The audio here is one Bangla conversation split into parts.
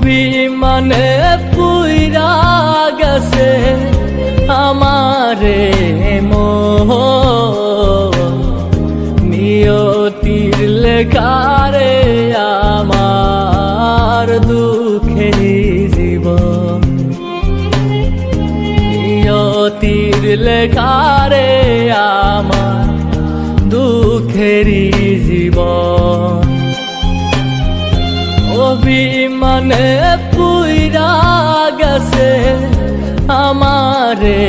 অভিমানে পুইরা গেছে আমারে মোহ। নিয়তির লেখারে আমার দুঃখে জীবন। নিয়তির লেখারে আমার দুঃখেরই জীবন। অভিমানে পুইরা গেছে আমারে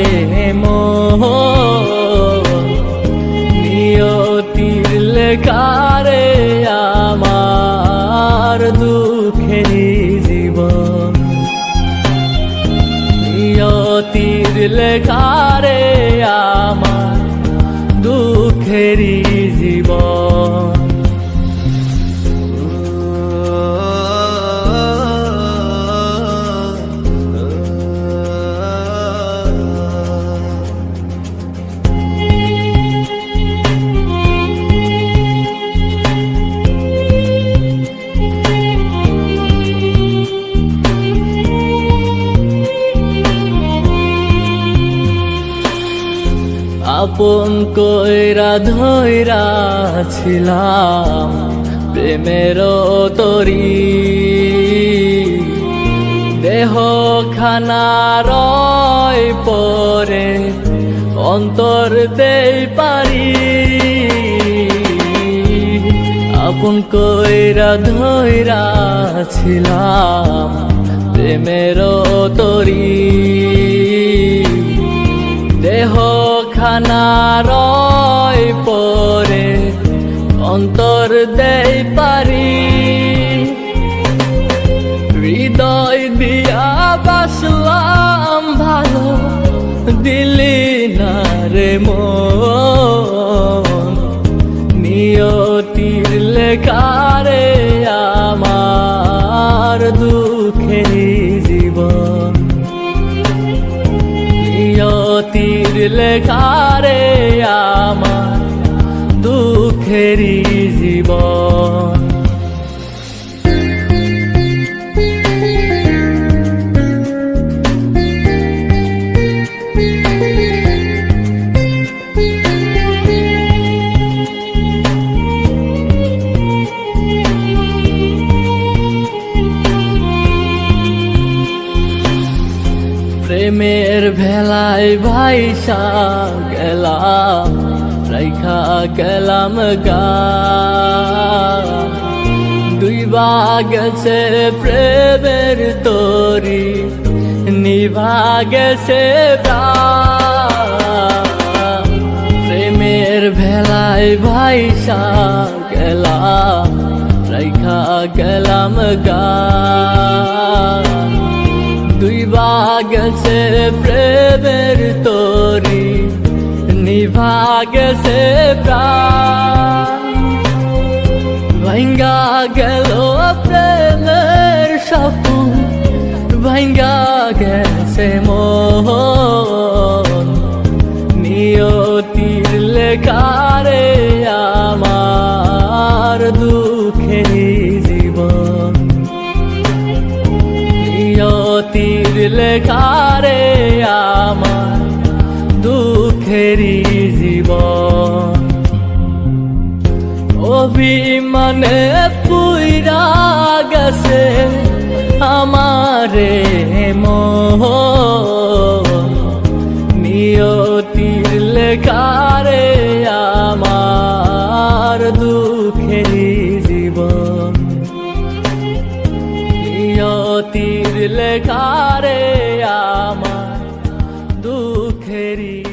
নিয়তির লেখারে আমার দুঃখেরই জীবন। নিয়তির লেখারে আমার দুঃখেরই জীবন। আপন কইরা ধইরা ছিলাম প্রেমের তরি। দেহ খানা রয় পরে অন্তর দেই পারি। আপন কইরা ধইরা ছিলাম প্রেমের তরি। দেহ খানা রয় পরে অন্তর দেই পারি। হৃদয় দিয়া বাসলাম ভালো, দিলি না রে মন। নিয়তির লেখারে লেখারে আমার দুঃখেরই জীবন? প্রেমের ভেলায় ভাইসা গেলাম রাইখা গেলাম গা দুই গেছে প্রেমের তরি, নিভা গেছে। প্রেমের ভেলায় ভাইসা গেলাম রাইখা গেলাম গা দুই গেছে প্রেমের তরি, নিভা গেছে ভাঙ্গা গেল প্রেমের স্বপ্ন ভাঙ্গা গেছে মোহন। নিয়তির লেখারে আমার দুঃখে জীবন। লেখারে আমার দুঃখেরই জীবন। অভিমানে পুইরা গেছে আমারে মোহ। নিয়তির লেখারে আমার দুঃখেরই জীবন। নিয়তির লেখারে আমার দুঃখেরই